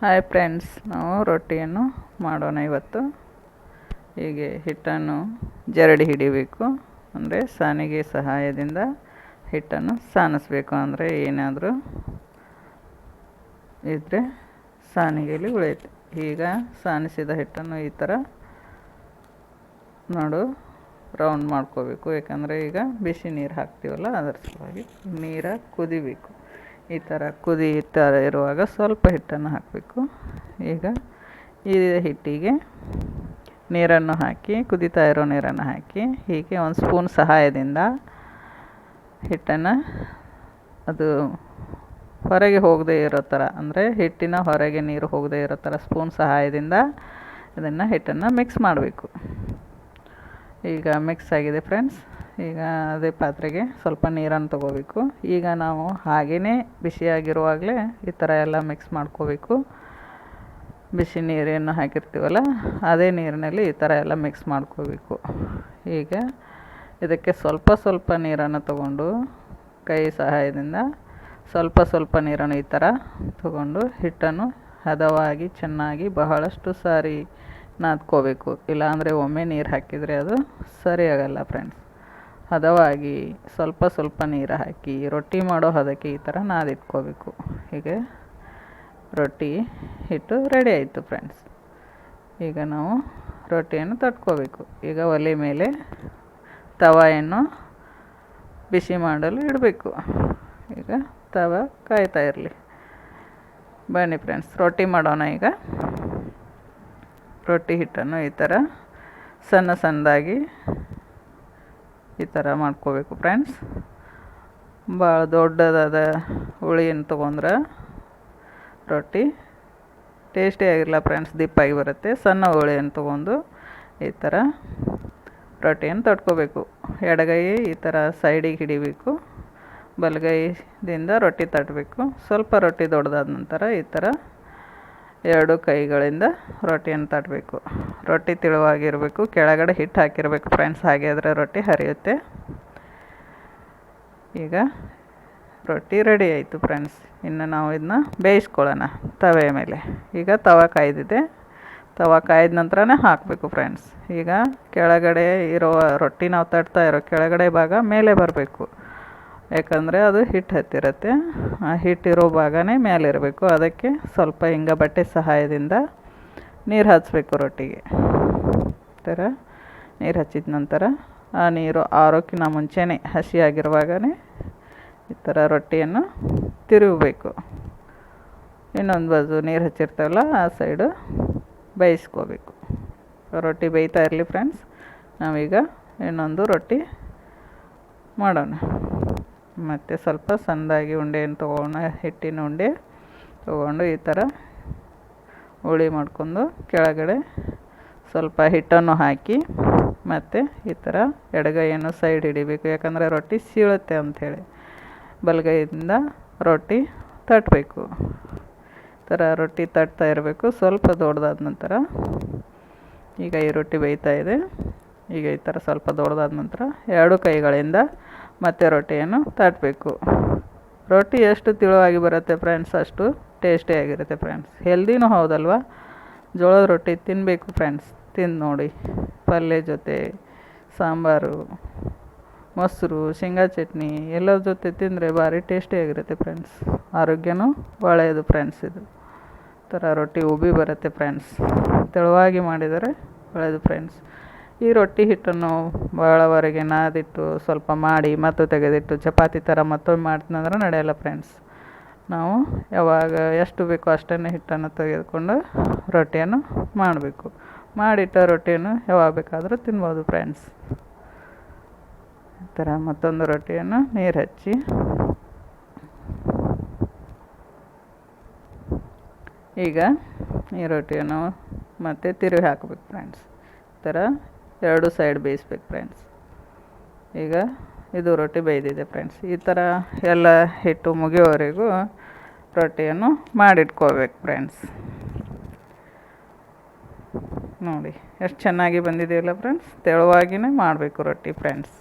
Hi friends ನಾವು ರೊಟ್ಟಿಯನ್ನು ಮಾಡೋಣ ಇವತ್ತು. ಹೀಗೆ ಹಿಟ್ಟನ್ನು ಜರಡಿ ಹಿಡಿಬೇಕು. ಅಂದರೆ ಸಾನಿಗೆ ಸಹಾಯದಿಂದ ಹಿಟ್ಟನ್ನು ಸಾನಿಸ್ಬೇಕು. ಅಂದರೆ ಏನಾದರೂ ಇದ್ದರೆ ಸಾನಿಗೆಯಲ್ಲಿ ಉಳಿಯುತ್ತೆ. ಈಗ ಸಾನಿಸಿದ ಹಿಟ್ಟನ್ನು ಈ ಥರ ನೋಡು ರೌಂಡ್ ಮಾಡ್ಕೋಬೇಕು. ಯಾಕಂದರೆ ಈಗ ಬಿಸಿ ನೀರು ಹಾಕ್ತೀವಲ್ಲ, ಅದರ ಸಲುವಾಗಿ ನೀರ ಕುದಿಬೇಕು. ಈ ಥರ ಕುದೀತಾ ಇರುವಾಗ ಸ್ವಲ್ಪ ಹಿಟ್ಟನ್ನು ಹಾಕಬೇಕು. ಈಗ ಈ ಹಿಟ್ಟಿಗೆ ನೀರನ್ನು ಹಾಕಿ, ಕುದೀತಾ ಇರೋ ನೀರನ್ನು ಹಾಕಿ, ಹೀಗೆ ಒಂದು ಸ್ಪೂನ್ ಸಹಾಯದಿಂದ ಹಿಟ್ಟನ್ನು ಅದು ಹೊರಗೆ ಹೋಗದೇ ಇರೋ ಥರ, ಅಂದರೆ ಹಿಟ್ಟಿನ ಹೊರಗೆ ನೀರು ಹೋಗದೇ ಇರೋ ಥರ ಸ್ಪೂನ್ ಸಹಾಯದಿಂದ ಇದನ್ನು ಹಿಟ್ಟನ್ನು ಮಿಕ್ಸ್ ಮಾಡಬೇಕು. ಈಗ ಮಿಕ್ಸ್ ಆಗಿದೆ ಫ್ರೆಂಡ್ಸ್. ಈಗ ಅದೇ ಪಾತ್ರೆಗೆ ಸ್ವಲ್ಪ ನೀರನ್ನು ತಗೋಬೇಕು. ಈಗ ನಾವು ಹಾಗೆಯೇ ಬಿಸಿಯಾಗಿರುವಾಗಲೇ ಈ ಥರ ಎಲ್ಲ ಮಿಕ್ಸ್ ಮಾಡ್ಕೋಬೇಕು. ಬಿಸಿ ನೀರನ್ನು ಹಾಕಿರ್ತೀವಲ್ಲ, ಅದೇ ನೀರಿನಲ್ಲಿ ಈ ಥರ ಎಲ್ಲ ಮಿಕ್ಸ್ ಮಾಡ್ಕೋಬೇಕು. ಈಗ ಇದಕ್ಕೆ ಸ್ವಲ್ಪ ಸ್ವಲ್ಪ ನೀರನ್ನು ತಗೊಂಡು ಕೈ ಸಹಾಯದಿಂದ ಸ್ವಲ್ಪ ಸ್ವಲ್ಪ ನೀರನ್ನು ಈ ಥರ ತಗೊಂಡು ಹಿಟ್ಟನ್ನು ಹದವಾಗಿ ಚೆನ್ನಾಗಿ ಬಹಳಷ್ಟು ಸಾರಿ ನಾದ್ಕೋಬೇಕು. ಇಲ್ಲಾಂದರೆ ಒಮ್ಮೆ ನೀರು ಹಾಕಿದರೆ ಅದು ಸರಿಯಾಗಲ್ಲ ಫ್ರೆಂಡ್ಸ್ ಹದವಾಗಿ ಸ್ವಲ್ಪ ಸ್ವಲ್ಪ ನೀರು ಹಾಕಿ, ರೊಟ್ಟಿ ಮಾಡೋ ಹದಕ್ಕೆ ಈ ಥರ ನಾದಿಟ್ಕೋಬೇಕು ಹೀಗೆ ರೊಟ್ಟಿ ಹಿಟ್ಟು ರೆಡಿ ಆಯಿತು ಫ್ರೆಂಡ್ಸ್ ಈಗ ನಾವು ರೊಟ್ಟಿಯನ್ನು ತಟ್ಕೋಬೇಕು. ಈಗ ಒಲೆ ಮೇಲೆ ತವಾಯನ್ನು ಬಿಸಿ ಮಾಡಲು ಇಡಬೇಕು. ಈಗ ತವ ಕಾಯ್ತಾ ಇರಲಿ. ಬನ್ನಿ ಫ್ರೆಂಡ್ಸ್ ರೊಟ್ಟಿ ಮಾಡೋಣ ಈಗ. ರೊಟ್ಟಿ ಹಿಟ್ಟನ್ನು ಈ ಥರ ಸಣ್ಣ ಸಣ್ಣದಾಗಿ ಈ ಥರ ಮಾಡ್ಕೋಬೇಕು ಫ್ರೆಂಡ್ಸ್. ಭಾಳ ದೊಡ್ಡದಾದ ಹುಳಿಯನ್ನು ತೊಗೊಂಡ್ರೆ ರೊಟ್ಟಿ ಟೇಸ್ಟಿಯಾಗಿರಲ್ಲ ಫ್ರೆಂಡ್ಸ್, ದಿಪ್ಪಾಗಿ ಬರುತ್ತೆ. ಸಣ್ಣ ಹುಳಿಯನ್ನು ತೊಗೊಂಡು ಈ ಥರ ರೊಟ್ಟಿಯನ್ನು ತಟ್ಕೋಬೇಕು. ಎಡಗೈ ಈ ಥರ ಸೈಡಿಗೆ ಹಿಡಿಬೇಕು. ಬಲಗೈದಿಂದ ರೊಟ್ಟಿ ತಟ್ಟಬೇಕು ಸ್ವಲ್ಪ ರೊಟ್ಟಿ ದೊಡ್ಡದಾದ ನಂತರ ಈ ಥರ ಎರಡು ಕೈಗಳಿಂದ ರೊಟ್ಟಿಯನ್ನು ತಟ್ಟಬೇಕು. ರೊಟ್ಟಿ ತಿಳುವಾಗಿರಬೇಕು. ಕೆಳಗಡೆ ಹಿಟ್ಟು ಹಾಕಿರಬೇಕು ಫ್ರೆಂಡ್ಸ್ ಹಾಗೆ ಆದರೆ ರೊಟ್ಟಿ ಹರಿಯುತ್ತೆ. ಈಗ ರೊಟ್ಟಿ ರೆಡಿ ಆಯಿತು ಫ್ರೆಂಡ್ಸ್ ಇನ್ನು ನಾವು ಇದನ್ನ ಬೇಯಿಸ್ಕೊಳ್ಳೋಣ ತವೆ ಮೇಲೆ. ಈಗ ತವ ಕಾಯ್ದಿದೆ. ತವ ಕಾಯ್ದ ನಂತರನೇ ಹಾಕಬೇಕು ಫ್ರೆಂಡ್ಸ್ ಈಗ ಕೆಳಗಡೆ ಇರೋ ರೊಟ್ಟಿ ನಾವು ತಟ್ತಾ ಇರೋ ಕೆಳಗಡೆ ಭಾಗ ಮೇಲೆ ಬರಬೇಕು. ಯಾಕಂದರೆ ಅದು ಹಿಟ್ಟು ಹತ್ತಿರುತ್ತೆ. ಆ ಹಿಟ್ಟಿರೋ ಭಾಗನೇ ಮೇಲಿರಬೇಕು ಅದಕ್ಕೆ ಸ್ವಲ್ಪ ಹಿಂಗೆ ಬಟ್ಟೆ ಸಹಾಯದಿಂದ ನೀರು ಹಚ್ಚಬೇಕು ರೊಟ್ಟಿಗೆ. ಥರ ನೀರು ಹಚ್ಚಿದ ನಂತರ ಆ ನೀರು ಆರೋಕ್ಕಿನ ಮುಂಚೆನೇ ಹಸಿಯಾಗಿರುವಾಗನೇ ಈ ಥರ ರೊಟ್ಟಿಯನ್ನು ತಿರುಗಬೇಕು. ಇನ್ನೊಂದು ಬಾಜು ನೀರು ಹಚ್ಚಿರ್ತೇವಲ್ಲ, ಆ ಸೈಡು ಬೇಯಿಸ್ಕೋಬೇಕು. ರೊಟ್ಟಿ ಬೇಯ್ತಾ ಇರಲಿ ಫ್ರೆಂಡ್ಸ್ ನಾವೀಗ ಇನ್ನೊಂದು ರೊಟ್ಟಿ ಮಾಡೋಣ. ಮತ್ತು ಸ್ವಲ್ಪ ಸಣ್ಣದಾಗಿ ಉಂಡೆಯನ್ನು ತೊಗೊಂಡು ಹಿಟ್ಟಿನ ಉಂಡೆ ತೊಗೊಂಡು ಈ ಥರ ಹುಳಿ ಮಾಡ್ಕೊಂಡು ಕೆಳಗಡೆ ಸ್ವಲ್ಪ ಹಿಟ್ಟನ್ನು ಹಾಕಿ ಮತ್ತು ಈ ಥರ ಎಡಗೈಯನ್ನು ಸೈಡ್ ಹಿಡಿಬೇಕು, ಯಾಕಂದರೆ ರೊಟ್ಟಿ ಸೀಳುತ್ತೆ ಅಂಥೇಳಿ. ಬಲಗೈಯಿಂದ ರೊಟ್ಟಿ ತಟ್ಟಬೇಕು ಈ ಥರ ರೊಟ್ಟಿ ತಟ್ತಾ ಇರಬೇಕು, ಸ್ವಲ್ಪ ದೊಡ್ಡದಾದ ನಂತರ ಈಗ ಈ ರೊಟ್ಟಿ ಬೇಯ್ತಾ ಇದೆ. ಈಗ ಈ ಥರ ಸ್ವಲ್ಪ ದೊಡ್ಡದಾದ ನಂತರ ಎರಡು ಕೈಗಳಿಂದ ಮತ್ತೆ ರೊಟ್ಟಿಯನ್ನು ತಟ್ಟಬೇಕು ರೊಟ್ಟಿ ಎಷ್ಟು ತಿಳುವಾಗಿ ಬರುತ್ತೆ ಫ್ರೆಂಡ್ಸ್ ಅಷ್ಟು ಟೇಸ್ಟಿಯಾಗಿರುತ್ತೆ ಫ್ರೆಂಡ್ಸ್ ಹೆಲ್ದಿನೂ ಹೌದಲ್ವ? ಜೋಳದ ರೊಟ್ಟಿ ತಿನ್ನಬೇಕು ಫ್ರೆಂಡ್ಸ್ ತಿಂದು ನೋಡಿ. ಪಲ್ಯ ಜೊತೆ, ಸಾಂಬಾರು, ಮೊಸರು, ಶೇಂಗಾ ಚಟ್ನಿ, ಎಲ್ಲರ ಜೊತೆ ತಿಂದರೆ ಭಾರಿ ಟೇಸ್ಟಿಯಾಗಿರುತ್ತೆ ಫ್ರೆಂಡ್ಸ್ ಆರೋಗ್ಯನೂ ಒಳ್ಳೆಯದು ಫ್ರೆಂಡ್ಸ್ ಇದು. ಥರ ರೊಟ್ಟಿ ಉಬ್ಬಿ ಬರುತ್ತೆ ಫ್ರೆಂಡ್ಸ್ ತೆಳುವಾಗಿ ಮಾಡಿದರೆ ಒಳ್ಳೆಯದು ಫ್ರೆಂಡ್ಸ್ ಈ ರೊಟ್ಟಿ ಹಿಟ್ಟನ್ನು ಭಾಳವರೆಗೆ ನಾದಿಟ್ಟು ಸ್ವಲ್ಪ ಮಾಡಿ ಮತ್ತು ತೆಗೆದಿಟ್ಟು ಚಪಾತಿ ಥರ ಮತ್ತೊಮ್ಮೆ ಮಾಡ್ತೀನಂದ್ರೆ ನಡೆಯಲ್ಲ ಫ್ರೆಂಡ್ಸ್ ನಾವು ಯಾವಾಗ ಎಷ್ಟು ಬೇಕೋ ಅಷ್ಟನ್ನು ಹಿಟ್ಟನ್ನು ತೆಗೆದುಕೊಂಡು ರೊಟ್ಟಿಯನ್ನು ಮಾಡಬೇಕು. ಮಾಡಿಟ್ಟ ರೊಟ್ಟಿಯನ್ನು ಯಾವಾಗ ಬೇಕಾದರೂ ತಿನ್ಬೋದು ಫ್ರೆಂಡ್ಸ್ ಈ ಥರ ಮತ್ತೊಂದು ರೊಟ್ಟಿಯನ್ನು ನೀರು ಹಚ್ಚಿ. ಈಗ ಈ ರೊಟ್ಟಿಯನ್ನು ಮತ್ತೆ ತಿರುವಿ ಹಾಕಬೇಕು ಫ್ರೆಂಡ್ಸ್ ಈ ಥರ ಎರಡು ಸೈಡ್ ಬೇಯಿಸ್ಬೇಕು ಫ್ರೆಂಡ್ಸ್ ಈಗ ಇದು ರೊಟ್ಟಿ ಬೇಯ್ದಿದೆ ಫ್ರೆಂಡ್ಸ್ ಈ ಥರ ಎಲ್ಲ ಹಿಟ್ಟು ಮುಗಿಯೋವರೆಗೂ ರೊಟ್ಟಿಯನ್ನು ಮಾಡಿಟ್ಕೋಬೇಕು ಫ್ರೆಂಡ್ಸ್ ನೋಡಿ, ಎಷ್ಟು ಚೆನ್ನಾಗಿ ಬಂದಿದೆಯಲ್ಲ ಫ್ರೆಂಡ್ಸ್ ತೆಳುವಾಗಿಯೇ ಮಾಡಬೇಕು ರೊಟ್ಟಿ ಫ್ರೆಂಡ್ಸ್